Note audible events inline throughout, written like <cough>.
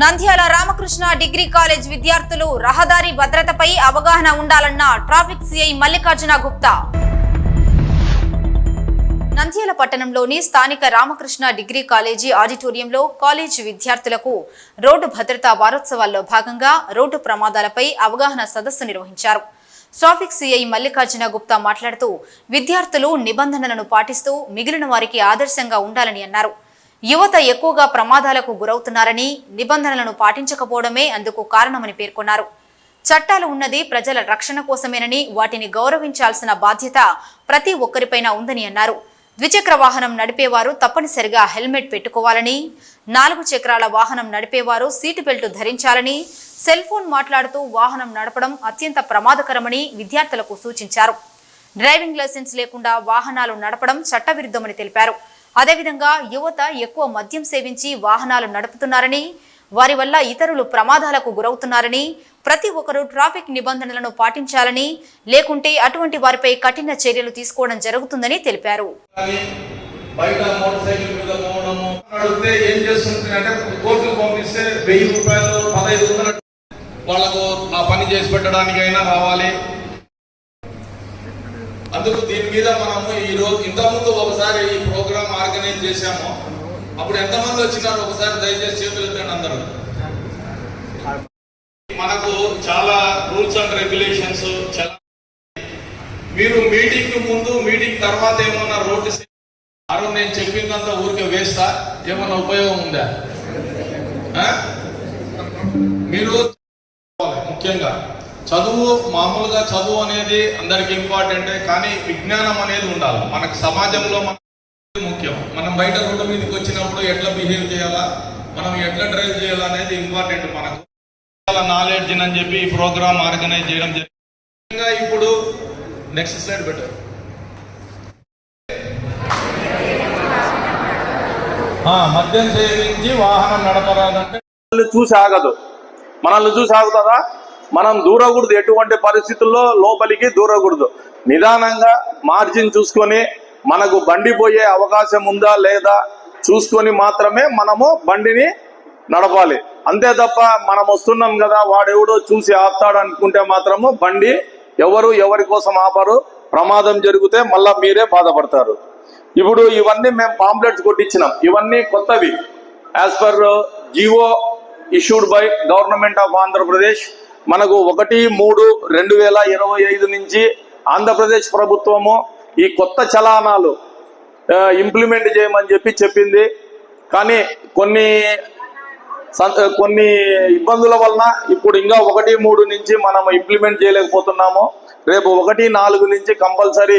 Nandyal Ramakrishna degree college విద్యార్థులు రహదారి భద్రతపై అవగాహన ఉండాలన్న ట్రాఫిక్ సిఐ మల్లికార్జున గుప్తా. నంద్యాల పట్టణంలోని స్థానిక రామకృష్ణ డిగ్రీ కాలేజీ ఆడిటోరియంలో కాలేజీ విద్యార్థులకు రోడ్డు భద్రతా వారోత్సవాల్లో భాగంగా రోడ్డు ప్రమాదాలపై అవగాహన సదస్సు నిర్వహించారు. ట్రాఫిక్ సిఐ మల్లికార్జున గుప్తా మాట్లాడుతూ విద్యార్థులు నిబంధనలను పాటిస్తూ మిగిలిన వారికి ఆదర్శంగా ఉండాలని అన్నారు. యువత ఎక్కువగా ప్రమాదాలకు గురవుతున్నారని నిబంధనలను పాటించకపోవడమే అందుకు కారణమని పేర్కొన్నారు. చట్టాలు ఉన్నది ప్రజల రక్షణ కోసమేనని వాటిని గౌరవించాల్సిన బాధ్యత ప్రతి ఒక్కరిపైన ఉందని అన్నారు. ద్విచక్ర వాహనం నడిపేవారు తప్పనిసరిగా హెల్మెట్ పెట్టుకోవాలని నాలుగు చక్రాల వాహనం నడిపేవారు సీటు బెల్ట్ ధరించాలని సెల్ ఫోన్ మాట్లాడుతూ వాహనం నడపడం అత్యంత ప్రమాదకరమని విద్యార్థులకు సూచించారు. డ్రైవింగ్ లైసెన్స్ లేకుండా వాహనాలు నడపడం చట్టవిరుద్ధమని తెలిపారు. అదేవిధంగా యువత ఎక్కువ మద్యం సేవించి వాహనాలు నడుపుతున్నారని వారి వల్ల ఇతరులు ప్రమాదాలకు గురవుతున్నారని ప్రతి ఒక్కరూ ట్రాఫిక్ నిబంధనలను పాటించాలని లేకుంటే అటువంటి వారిపై కఠిన చర్యలు తీసుకోవడం జరుగుతుందని తెలిపారు. బయట మోటార్ సైకిల్ మీద పోవడము అడిగితే ఏం పంపిస్తే వెయ్యి రూపాయలు పదహైదు వందలు. వాళ్ళకు నా పని చేసి పెట్టడానికైనా రావాలి. అందుకు దీని మీద మనము ఈ రోజు ఇంతకుముందు ఒకసారి ఈ ప్రోగ్రామ్ ఆర్గనైజ్ చేశాము. అప్పుడు ఎంతమంది వచ్చినారు? ఒకసారి దయచేసి చేతులు ఎత్తండి అందరూ. మనకు చాలా రూల్స్ అండ్ రెగ్యులేషన్స్ చాలా మీరు మీటింగ్ ముందు మీటింగ్ తర్వాత ఏమన్నా రోడ్డు అరుణ్ నేను చెప్పిందంతా ఊరికే వేస్తా ఏమన్నా ఉపయోగం ఉందా? ఆ? మీరు ముఖ్యంగా చదువు మామూలుగా చదువు అనేది అందరికి ఇంపార్టెంటే కానీ విజ్ఞానం అనేది ఉండాలి. మనకు సమాజంలో మన ముఖ్యం. మనం బయట రోడ్డు మీదకి వచ్చినప్పుడు ఎట్లా బిహేవ్ చేయాలా మనం ఎట్లా డ్రైవ్ చేయాలా అనేది ఇంపార్టెంట్ మనకు. చాలా నాలెడ్జ్ అని చెప్పి ఈ ప్రోగ్రామ్ ఆర్గనైజ్ చేయడం జరిగింది ముఖ్యంగా ఇప్పుడు నెక్స్ట్ స్లైడ్ బెటర్ మద్యం సేవించి వాహనం నడపరాదంటే మనల్ని చూసి ఆగదు. మనల్ని చూసి ఆగుతుందా మనం దూరకూడదు. ఎటువంటి పరిస్థితుల్లో లోపలికి దూరకూడదు. నిదానంగా మార్జిన్ చూసుకొని మనకు బండి పోయే అవకాశం ఉందా లేదా చూసుకొని మాత్రమే మనము బండిని నడపాలి. అంతే తప్ప మనం వస్తున్నాం కదా వాడెవడో చూసి ఆపుతాడు అనుకుంటే మాత్రము బండి ఎవరు ఎవరి కోసం ఆపరు ప్రమాదం జరిగితే మళ్ళా మీరే బాధపడతారు. ఇప్పుడు ఇవన్నీ మేము పాంప్లెట్స్ కొట్టించినాం. ఇవన్నీ కొత్తవి. As per GO issued by government of Andhra Pradesh మనకు ఒకటి మూడు రెండు వేల ఇరవై ఐదు నుంచి ఆంధ్రప్రదేశ్ ప్రభుత్వము ఈ కొత్త చలానాలు ఇంప్లిమెంట్ చేయమని చెప్పి చెప్పింది. కానీ కొన్ని కొన్ని ఇబ్బందుల వలన ఇప్పుడు ఇంకా ఒకటి మూడు నుంచి మనం ఇంప్లిమెంట్ చేయలేకపోతున్నాము. రేపు ఒకటి నాలుగు నుంచి కంపల్సరీ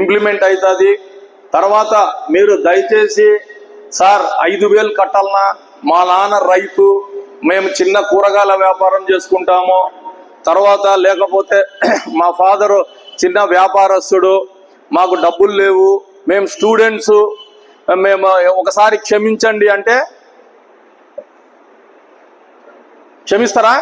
ఇంప్లిమెంట్ అవుతుంది. తర్వాత మీరు దయచేసి సార్ ఐదు వేలు కట్టాలన్నా మా నాన్న రైతు మేము చిన్న కూరగాయల వ్యాపారం చేసుకుంటాము. తర్వాత లేకపోతే <clears throat> మా ఫాదరు చిన్న వ్యాపారస్తుడు మాకు డబ్బులు లేవు. మేము స్టూడెంట్స్ మేము ఒకసారి క్షమించండి అంటే క్షమిస్తారా?